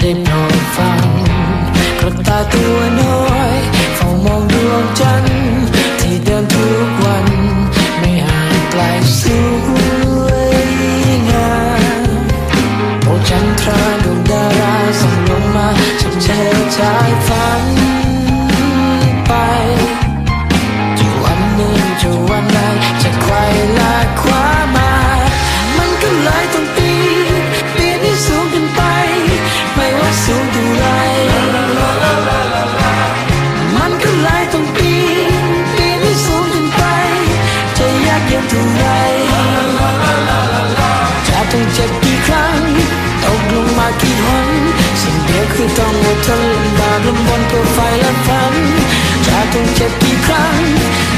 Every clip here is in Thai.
ได้โปรดฟังกระตายตัวน้อยเฝ้ามองดวงจันทร์ากี่หนสิ่งเดียวคือต้องอดทนลำบากลำบนเพื่อไฟและฝันจะต้องเจ็บกี่ครั้ง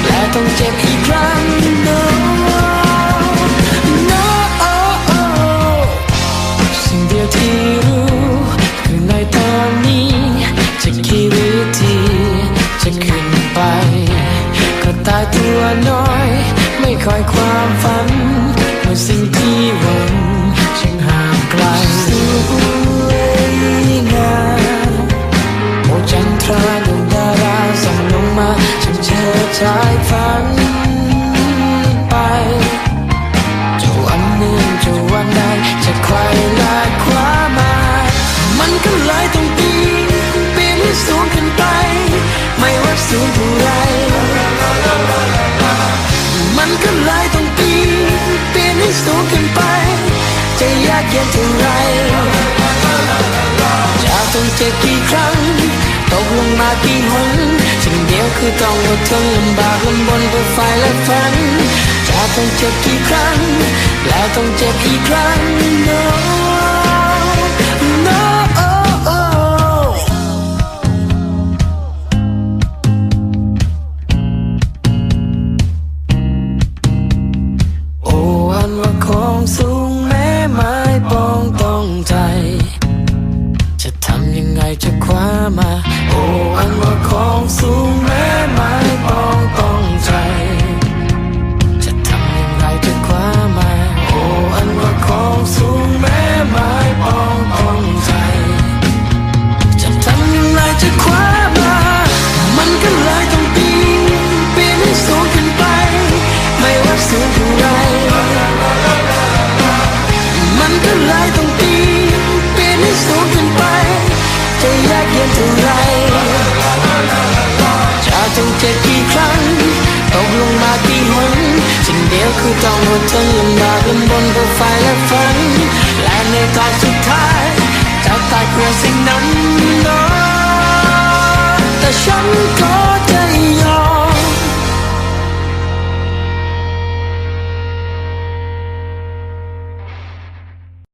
และต้องเจ็บอีกครั้ง no no สิ่งเดียวที่รู้คือในตอนนี้จะกี่วิธีจะขึ้นไปก็ตายตัวน้อย ไม่คอยความฝันายฝันไปจะวันหนึ่งจะวันใดจะใครลากคว้ามา มันก็เลยต้องปีนปีนให้สูงขึ้นไป ไม่ว่าสูงเท่าไร มันก็เลยต้องปีนปีนให้สูงขึ้นไป จะยากเย็นเท่าไรจะต้องเจ็บกี่ครั้งตกลงมากี่หนสิ่งเดียว คือต้องอดทนลำบากลำบนเพื่อไฟและฝันจะต้องเจ็บกี่ครั้ง แล้วต้องเจ็บอีกครั้ง no no โอ้อันว่าของสูงแม้ไม้ปองต้องใจ จะทำยังไงจะคว้ามา โอ้อันว่าของสูงแม้ คือต้องอดทนลำบากลำบนเพื่อไฟและฝัน และในตอนสุดท้ายจะตายเพื่อสิ่งนั้นแต่ฉันก็